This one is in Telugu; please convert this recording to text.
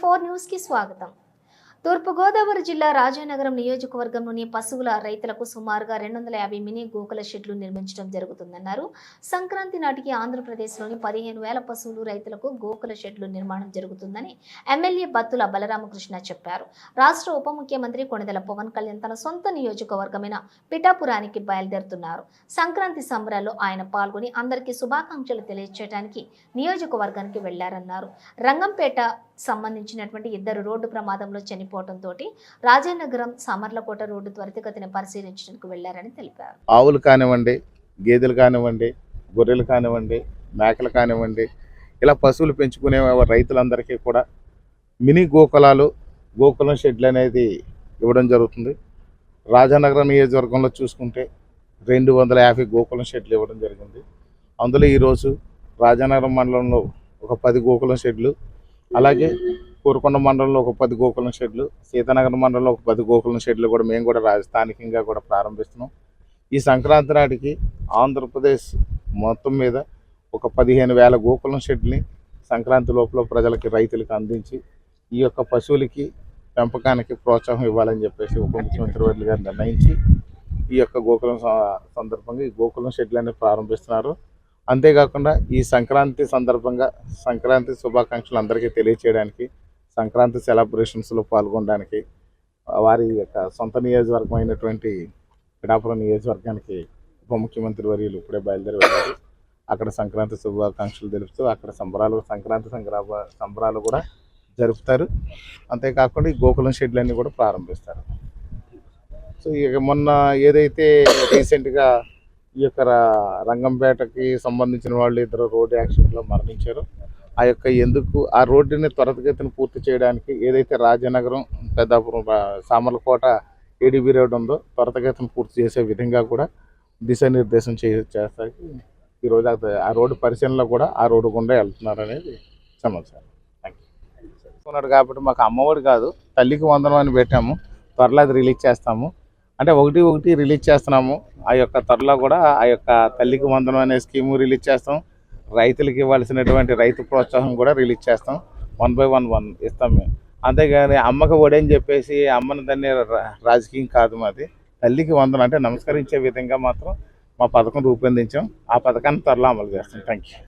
ఫోర్ న్యూస్కి స్వాగతం. తూర్పుగోదావరి జిల్లా రాజానగరం నియోజకవర్గంలోని పశువుల రైతులకు సుమారుగా రెండు వందల యాభై మినీ గోకుల షెడ్లు నిర్మించడం జరుగుతుందన్నారు. సంక్రాంతి నాటికి ఆంధ్రప్రదేశ్లోని పదిహేను వేల పశువులు రైతులకు గోకుల షెడ్లు నిర్మాణం జరుగుతుందని ఎమ్మెల్యే బత్తుల బలరామకృష్ణ చెప్పారు. రాష్ట్ర ఉప ముఖ్యమంత్రి కొణిదల పవన్ కళ్యాణ్ తన సొంత నియోజకవర్గమైన పిఠాపురానికి బయలుదేరుతున్నారు. సంక్రాంతి సంబరాల్లో ఆయన పాల్గొని అందరికీ శుభాకాంక్షలు తెలియచేయడానికి నియోజకవర్గానికి వెళ్ళారన్నారు. రంగంపేట సంబంధించినటువంటి ఇద్దరు రోడ్డు ప్రమాదంలో చనిపోవడంతో రాజానగరం సామర్లకోట రోడ్డు త్వరితగతిన పరిశీలించడానికి వెళ్ళారని తెలిపారు. ఆవులు కానివ్వండి గేదెలు కానివ్వండి గొర్రెలు కానివ్వండి మేకలు కానివ్వండి ఇలా పశువులు పెంచుకునే రైతులందరికీ కూడా మినీ గోకులాలు గోకులం షెడ్లు అనేది ఇవ్వడం జరుగుతుంది. రాజానగరం నియోజకవర్గంలో చూసుకుంటే రెండు వందల యాభై గోకులం షెడ్లు ఇవ్వడం జరిగింది. అందులో ఈరోజు రాజానగరం మండలంలో ఒక పది గోకులం షెడ్లు అలాగే కోరుకొండ మండలంలో ఒక పది గోకులం షెడ్లు సీతానగర్ మండలంలో ఒక పది గోకులం షెడ్లు కూడా మేము కూడా రాజస్థానికంగా కూడా ప్రారంభిస్తున్నాం. ఈ సంక్రాంతి నాటికి ఆంధ్రప్రదేశ్ మొత్తం మీద ఒక పదిహేను వేల గోకులం షెడ్ని సంక్రాంతి లోపల ప్రజలకి రైతులకు అందించి ఈ యొక్క పశువులకి పెంపకానికి ప్రోత్సాహం ఇవ్వాలని చెప్పేసి ఉప ముఖ్యమంత్రి వర్లు గారు నిర్ణయించి ఈ యొక్క గోకులం సందర్భంగా ఈ గోకులం షెడ్లని ప్రారంభిస్తున్నారు. అంతేకాకుండా ఈ సంక్రాంతి సందర్భంగా సంక్రాంతి శుభాకాంక్షలు అందరికీ తెలియచేయడానికి సంక్రాంతి సెలబ్రేషన్స్లో పాల్గొనడానికి వారి యొక్క సొంత నియోజకవర్గం అయినటువంటి పిడాపురం నియోజకవర్గానికి ఉప ముఖ్యమంత్రి వర్యులు ఇప్పుడే బయలుదేరి వెళ్ళారు అక్కడ సంక్రాంతి శుభాకాంక్షలు తెలుపుతూ అక్కడ సంబరాలు సంక్రాంతి సంక్రా సంబరాలు కూడా జరుపుతారు. అంతేకాకుండా ఈ గోకులం షెడ్లన్నీ కూడా ప్రారంభిస్తారు. సో ఇక మొన్న ఏదైతే రీసెంట్గా ఈ యొక్క రంగంపేటకి సంబంధించిన వాళ్ళు ఇద్దరు రోడ్ యాక్సిడెంట్లో మరణించారు. ఆ యొక్క ఎందుకు ఆ రోడ్డుని త్వరితగతిన పూర్తి చేయడానికి ఏదైతే రాజనగరం పెద్దాపురం సామర్లకోట ఏడీబీ రోడ్ ఉందో త్వరితగతిన పూర్తి చేసే విధంగా కూడా దిశానిర్దేశం చే చేస్తాకి ఈరోజు ఆ రోడ్డు పరిశీలనలో కూడా ఆ రోడ్డు గుండా వెళ్తున్నారు అనేది సమాచారం. థ్యాంక్ యూ ఉన్నాడు కాబట్టి మాకు అమ్మఒడి కాదు తల్లికి వందనం అని పెట్టాము. త్వరలో అది రిలీజ్ చేస్తాము. అంటే ఒకటి ఒకటి రిలీజ్ చేస్తున్నాము. ఆ యొక్క త్వరలో కూడా ఆ యొక్క తల్లికి వందనం అనే స్కీము రిలీజ్ చేస్తాం. రైతులకు ఇవ్వాల్సినటువంటి రైతు ప్రోత్సాహం కూడా రిలీజ్ చేస్తాం. వన్ బై వన్ వన్ ఇస్తాం మేము. అంతేగాని అమ్మకి ఒడని చెప్పేసి అమ్మని దాన్ని రా- రాజకీయం కాదు మాది. తల్లికి వందనం అంటే నమస్కరించే విధంగా మాత్రం మా పథకం రూపొందించాం. ఆ పథకాన్ని త్వరలో అమలు చేస్తాం. Thank you